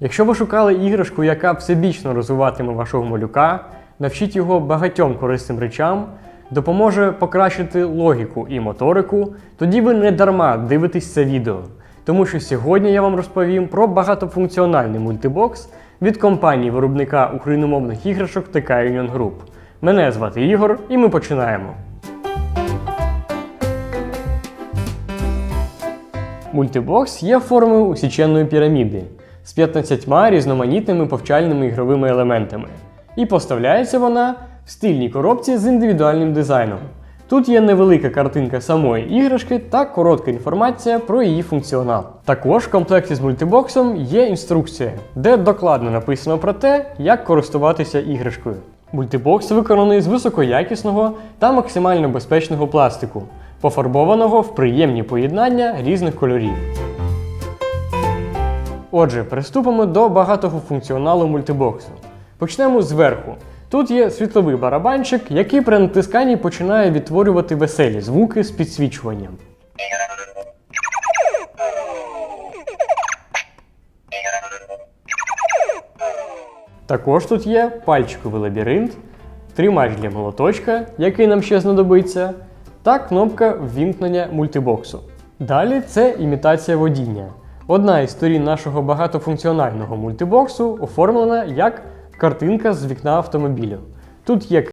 Якщо ви шукали іграшку, яка всебічно розвиватиме вашого малюка, навчить його багатьом корисним речам, допоможе покращити логіку і моторику, тоді ви не дарма дивитесь це відео. Тому що сьогодні я вам розповім про багатофункціональний мультибокс від компанії виробника україномовних іграшок ТК Union Group. Мене звати Ігор, і ми починаємо. Мультибокс є формою усіченої піраміди з 15 різноманітними повчальними ігровими елементами. І поставляється вона в стильній коробці з індивідуальним дизайном. Тут є невелика картинка самої іграшки та коротка інформація про її функціонал. Також в комплекті з мультибоксом є інструкція, де докладно написано про те, як користуватися іграшкою. Мультибокс виконаний з високоякісного та максимально безпечного пластику, пофарбованого в приємні поєднання різних кольорів. Отже, приступимо до багатого функціоналу мультибоксу. Почнемо зверху. Тут є світловий барабанчик, який при натисканні починає відтворювати веселі звуки з підсвічуванням. Також тут є пальчиковий лабіринт, тримач для молоточка, який нам ще знадобиться, та кнопка ввімкнення мультибоксу. Далі це імітація водіння. Одна із сторін нашого багатофункціонального мультибоксу оформлена як картинка з вікна автомобілю. Тут є